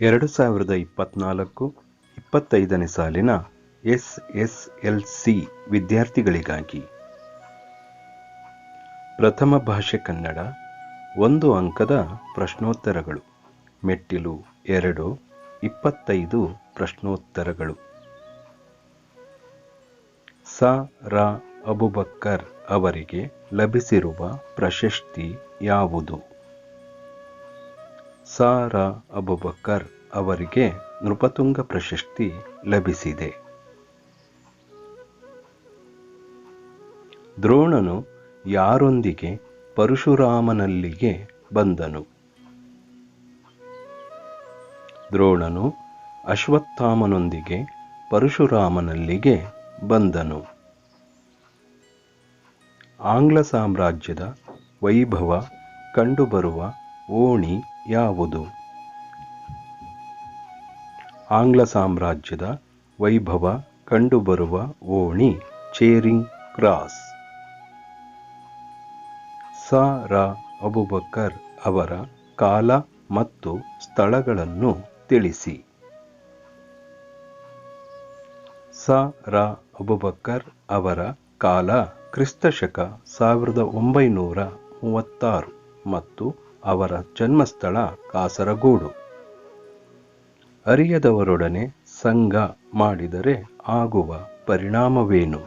ಎರಡು ಸಾವಿರದ ಇಪ್ಪತ್ತ್ನಾಲ್ಕು ಇಪ್ಪತ್ತೈದನೇ ಸಾಲಿನ ಎಸ್ ಎಸ್ ಎಲ್ ಸಿ ವಿದ್ಯಾರ್ಥಿಗಳಿಗಾಗಿ ಪ್ರಥಮ ಭಾಷೆ ಕನ್ನಡ, ಒಂದು ಅಂಕದ ಪ್ರಶ್ನೋತ್ತರಗಳು, ಮೆಟ್ಟಿಲು ಎರಡು, ಇಪ್ಪತ್ತೈದು ಪ್ರಶ್ನೋತ್ತರಗಳು. ಸ. ರ. ಅಬುಬಕ್ಕರ್ ಅವರಿಗೆ ಲಭಿಸಿರುವ ಪ್ರಶಸ್ತಿ ಯಾವುದು? ಸ ರ ಅಬುಬಕ್ಕರ್ ಅವರಿಗೆ ನೃಪತುಂಗ ಪ್ರಶಸ್ತಿ ಲಭಿಸಿದೆ. ದ್ರೋಣನು ಯಾರೊಂದಿಗೆ ಪರಶುರಾಮನಲ್ಲಿಗೆ ಬಂದನು? ದ್ರೋಣನು ಅಶ್ವತ್ಥಾಮನೊಂದಿಗೆ ಪರಶುರಾಮನಲ್ಲಿಗೆ ಬಂದನು. ಆಂಗ್ಲ ಸಾಮ್ರಾಜ್ಯದ ವೈಭವ ಕಂಡುಬರುವ ಓಣಿ ಯಾವುದು? ಆಂಗ್ಲ ಸಾಮ್ರಾಜ್ಯದ ವೈಭವ ಕಂಡುಬರುವ ಓಣಿ ಚೇರಿಂಗ್ ಕ್ರಾಸ್. ಸ. ರಾ. ಅಬುಬಕ್ಕರ್ ಅವರ ಕಾಲ ಮತ್ತು ಸ್ಥಳಗಳನ್ನು ತಿಳಿಸಿ. ಸ. ರಾ. ಅಬುಬಕ್ಕರ್ ಅವರ ಕಾಲ ಕ್ರಿಸ್ತಶಕ ಸಾವಿರದ ಒಂಬೈನೂರ ಮೂವತ್ತಾರು ಮತ್ತು ಅವರ ಜನ್ಮಸ್ಥಳ ಕಾಸರಗೋಡು. ಅರಿಯದವರೊಡನೆ ಸಂಘ ಮಾಡಿದರೆ ಆಗುವ ಪರಿಣಾಮವೇನು?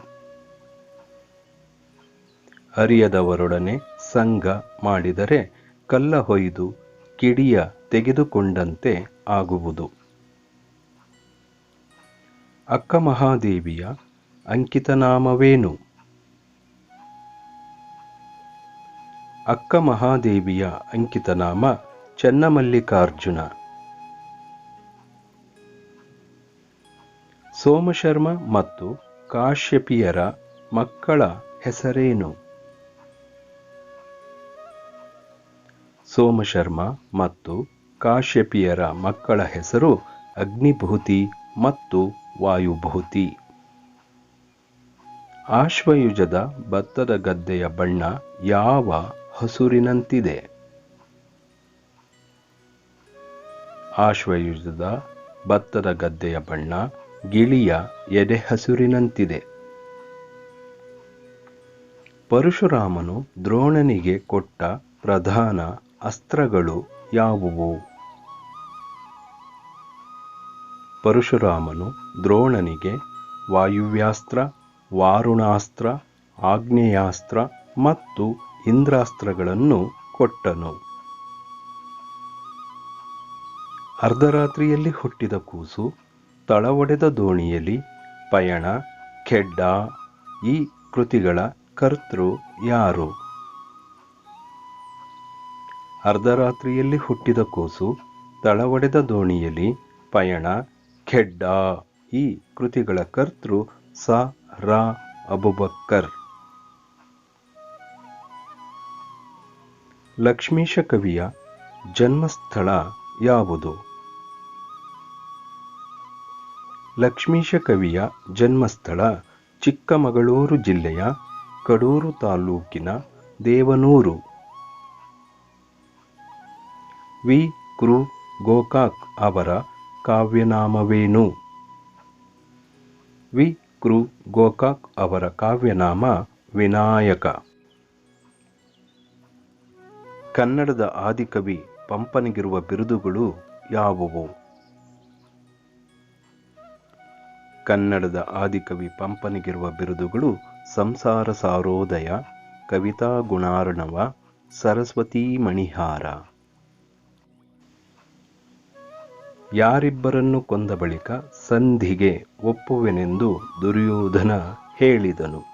ಅರಿಯದವರೊಡನೆ ಸಂಘ ಮಾಡಿದರೆ ಕಲ್ಲ ಹೊಯ್ದು ಕಿಡಿಯ ತೆಗೆದುಕೊಂಡಂತೆ ಆಗುವುದು. ಅಕ್ಕ ಮಹಾದೇವಿಯ ಅಂಕಿತನಾಮವೇನು? ಅಕ್ಕ ಮಹಾದೇವಿಯ ಅಂಕಿತನಾಮ ಚನ್ನಮಲ್ಲಿಕಾರ್ಜುನ. ಸೋಮಶರ್ಮ ಮತ್ತು ಕಾಶ್ಯಪಿಯರ ಮಕ್ಕಳ ಹೆಸರೇನು? ಸೋಮಶರ್ಮ ಮತ್ತು ಕಾಶ್ಯಪಿಯರ ಮಕ್ಕಳ ಹೆಸರು ಅಗ್ನಿಭೂತಿ ಮತ್ತು ವಾಯುಭೂತಿ. ಆಶ್ವಯುಜದ ಭತ್ತದ ಗದ್ದೆಯ ಬಣ್ಣ ಯಾವ ಹಸುರಿನಂತಿದೆ. ಆಶ್ವಯುಜದ ಭತ್ತದ ಗದ್ದೆಯ ಬಣ್ಣ ಗಿಳಿಯ ಎದೆ ಹಸುರಿನಂತಿದೆ. ಪರಶುರಾಮನು ದ್ರೋಣನಿಗೆ ಕೊಟ್ಟ ಪ್ರಧಾನ ಅಸ್ತ್ರಗಳು ಯಾವುವು? ಪರಶುರಾಮನು ದ್ರೋಣನಿಗೆ ವಾಯುವ್ಯಾಸ್ತ್ರ, ವಾರುಣಾಸ್ತ್ರ, ಆಗ್ನೇಯಾಸ್ತ್ರ ಮತ್ತು ಇಂದ್ರಾಸ್ತ್ರಗಳನ್ನು ಕೊಟ್ಟನು. ಅರ್ಧರಾತ್ರಿಯಲ್ಲಿ ಹುಟ್ಟಿದ ಕೂಸು, ತಳವಡೆದ ದೋಣಿಯಲ್ಲಿ ಪಯಣ, ಖೆಡ್ಡ, ಈ ಕೃತಿಗಳ ಕರ್ತೃ ಯಾರು? ಅರ್ಧರಾತ್ರಿಯಲ್ಲಿ ಹುಟ್ಟಿದ ಕೂಸು, ತಳವಡೆದ ದೋಣಿಯಲ್ಲಿ ಪಯಣ, ಖೆಡ್ಡ, ಈ ಕೃತಿಗಳ ಕರ್ತೃ ಸ ರ ಅಬುಬಕ್ಕರ್. ಲಕ್ಷ್ಮೀಶ ಕವಿಯ ಜನ್ಮಸ್ಥಳ ಯಾವುದು? ಲಕ್ಷ್ಮೀಶ ಕವಿಯ ಜನ್ಮಸ್ಥಳ ಚಿಕ್ಕಮಗಳೂರು ಜಿಲ್ಲೆಯ ಕಡೂರು ತಾಲೂಕಿನ ದೇವನೂರು. ವಿ. ಕೃ. ಗೋಕಾಕ್ ಅವರ ಕಾವ್ಯನಾಮವೇನು? ವಿ. ಕೃ. ಗೋಕಾಕ್ ಅವರ ಕಾವ್ಯನಾಮ ವಿನಾಯಕ. ಕನ್ನಡದ ಆದಿಕವಿ ಪಂಪನಿಗಿರುವ ಬಿರುದುಗಳು ಯಾವುವು? ಕನ್ನಡದ ಆದಿಕವಿ ಪಂಪನಿಗಿರುವ ಬಿರುದುಗಳು ಸಂಸಾರ ಸಾರೋದಯ, ಕವಿತಾ ಗುಣಾರ್ಣವ, ಸರಸ್ವತೀ ಮಣಿಹಾರ. ಯಾರಿಬ್ಬರನ್ನು ಕೊಂದ ಬಳಿಕ ಸಂಧಿಗೆ ಒಪ್ಪುವೆನೆಂದು ದುರ್ಯೋಧನ ಹೇಳಿದನು.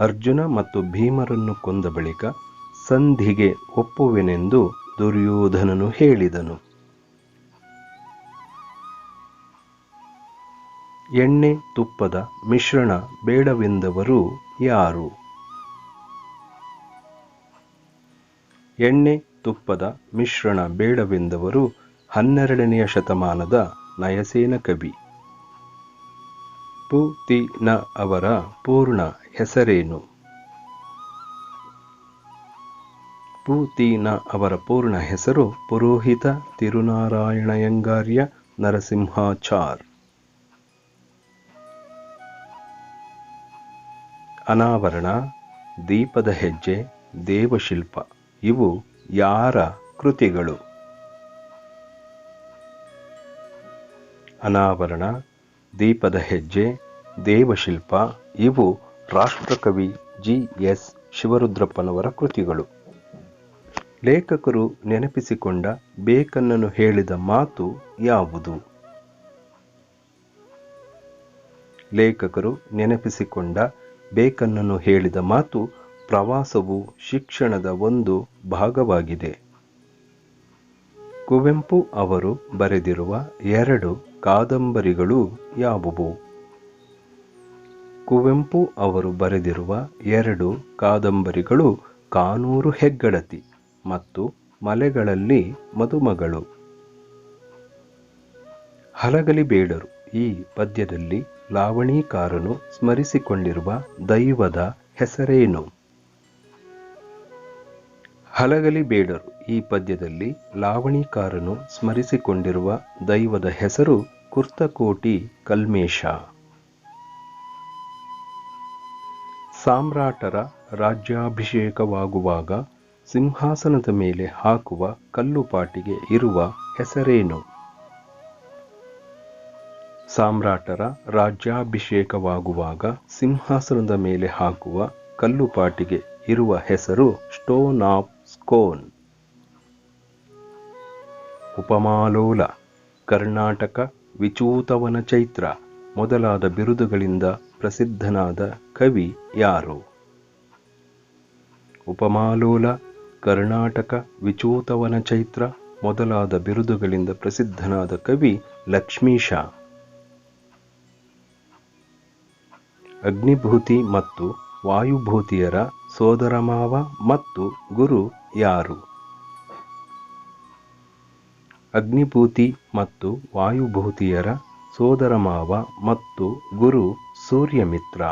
ಅರ್ಜುನ ಮತ್ತು ಭೀಮರನ್ನು ಕೊಂದ ಬಳಿಕ ಸಂಧಿಗೆ ಒಪ್ಪುವೆನೆಂದು ದುರ್ಯೋಧನನು ಹೇಳಿದನು. ಎಣ್ಣೆ ತುಪ್ಪದ ಮಿಶ್ರಣ ಬೇಡವೆಂದವರು ಯಾರು? ಎಣ್ಣೆ ತುಪ್ಪದ ಮಿಶ್ರಣ ಬೇಡವೆಂದವರು ಹನ್ನೆರಡನೆಯ ಶತಮಾನದ ನಯಸೇನ ಕವಿ. ಪುತಿನ ಅವರ ಪೂರ್ಣ ಹೆಸರೇನು? ಪೂತೀನ ಅವರ ಪೂರ್ಣ ಹೆಸರು ಪುರೋಹಿತ ತಿರುನಾರಾಯಣಯಂಗಾರ್ಯ ನರಸಿಂಹಾಚಾರ್. ಅನಾವರಣ, ದೀಪದ ಹೆಜ್ಜೆ, ದೇವಶಿಲ್ಪ, ಇವು ಯಾರ ಕೃತಿಗಳು? ಅನಾವರಣ, ದೀಪದ ಹೆಜ್ಜೆ, ದೇವಶಿಲ್ಪ, ಇವು ರಾಷ್ಟ್ರಕವಿ ಜಿ ಎಸ್ ಶಿವರುದ್ರಪ್ಪನವರ ಕೃತಿಗಳು. ಲೇಖಕರು ನೆನಪಿಸಿಕೊಂಡ ಬೇಕನ್ನನು ಹೇಳಿದ ಮಾತು ಯಾವುದು? ಲೇಖಕರು ನೆನಪಿಸಿಕೊಂಡ ಬೇಕನ್ನನು ಹೇಳಿದ ಮಾತು ಪ್ರವಾಸವು ಶಿಕ್ಷಣದ ಒಂದು ಭಾಗವಾಗಿದೆ. ಕುವೆಂಪು ಅವರು ಬರೆದಿರುವ ಎರಡು ಕಾದಂಬರಿಗಳು ಯಾವುವು? ಕುವೆಂಪು ಅವರು ಬರೆದಿರುವ ಎರಡು ಕಾದಂಬರಿಗಳು ಕಾನೂರು ಹೆಗ್ಗಡತಿ ಮತ್ತು ಮಲೆಗಳಲ್ಲಿ ಮದುಮಗಳು. ಹಲಗಲಿ ಬೇಡರು. ಈ ಪದ್ಯದಲ್ಲಿ ಲಾವಣೀಕಾರನು ಸ್ಮರಿಸಿಕೊಂಡಿರುವ ದೈವದ ಹೆಸರೇನು? ಹಲಗಲಿ ಬೇಡರು. ಈ ಪದ್ಯದಲ್ಲಿ ಲಾವಣಿಕಾರನು ಸ್ಮರಿಸಿಕೊಂಡಿರುವ ದೈವದ ಹೆಸರು ಕುರ್ತಕೋಟಿ ಕಲ್ಮೇಶ. ಸಾಮ್ರಾಟರ ರಾಜ್ಯಾಭಿಷೇಕವಾಗುವಾಗ ಸಿಂಹಾಸನದ ಮೇಲೆ ಹಾಕುವ ಕಲ್ಲುಪಾಟಿಗೆ ಇರುವ ಹೆಸರೇನು? ಸಾಮ್ರಾಟರ ರಾಜ್ಯಾಭಿಷೇಕವಾಗುವಾಗ ಸಿಂಹಾಸನದ ಮೇಲೆ ಹಾಕುವ ಕಲ್ಲುಪಾಟಿಗೆ ಇರುವ ಹೆಸರು ಸ್ಟೋನ್ ಆಫ್ ಸ್ಕೋನ್. ಉಪಮಾಲೋಲ, ಕರ್ನಾಟಕ ವಿಚೂತವನ ಚೈತ್ರ ಮೊದಲಾದ ಬಿರುದುಗಳಿಂದ ಪ್ರಸಿದ್ಧನಾದ ಕವಿ ಯಾರು? ಉಪಮಾಲೋಲ, ಕರ್ನಾಟಕ, ವಿಚೂತವನ ಚೈತ್ರ ಮೊದಲಾದ ಬಿರುದುಗಳಿಂದ ಪ್ರಸಿದ್ಧನಾದ ಕವಿ ಲಕ್ಷ್ಮೀಶ ಅಗ್ನಿಭೂತಿ ಮತ್ತು ವಾಯುಭೂತಿಯರ ಸೋದರಮಾವ ಮತ್ತು ಗುರು ಯಾರು? ಅಗ್ನಿಭೂತಿ ಮತ್ತು ವಾಯುಭೂತಿಯರ ಸೋದರಮಾವ ಮತ್ತು ಗುರು ಸೂರ್ಯಮಿತ್ರ.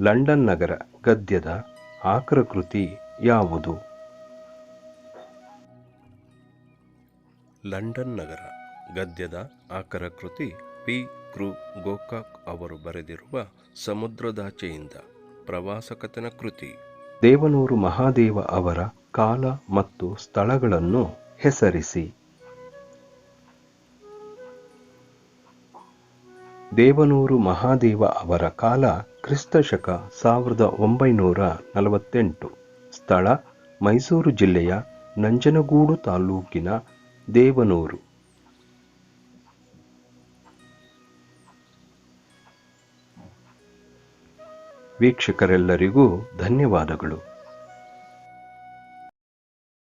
ಲಂಡನ್ ನಗರ ಗದ್ಯದ ಆಕ್ರಕೃತಿ ಯಾವುದು? ಲಂಡನ್ ನಗರ ಗದ್ಯದ ಆಕರ ಕೃತಿ ಪಿ. ಕೃ. ಗೋಕಾಕ್ ಅವರು ಬರೆದಿರುವ ಸಮುದ್ರದಾಚೆಯಿಂದ ಪ್ರವಾಸಕತನ ಕೃತಿ. ದೇವನೂರು ಮಹಾದೇವ ಅವರ ಕಾಲ ಮತ್ತು ಸ್ಥಳಗಳನ್ನು ಹೆಸರಿಸಿ. ದೇವನೂರು ಮಹಾದೇವ ಅವರ ಕಾಲ ಕ್ರಿಸ್ತಶಕ ಸಾವಿರದ ಒಂಬೈನೂರ ನಲವತ್ತೆಂಟು. ಸ್ಥಳ ಮೈಸೂರು ಜಿಲ್ಲೆಯ ನಂಜನಗೂಡು ತಾಲೂಕಿನ ದೇವನೂರು. ವೀಕ್ಷಕರೆಲ್ಲರಿಗೂ ಧನ್ಯವಾದಗಳು.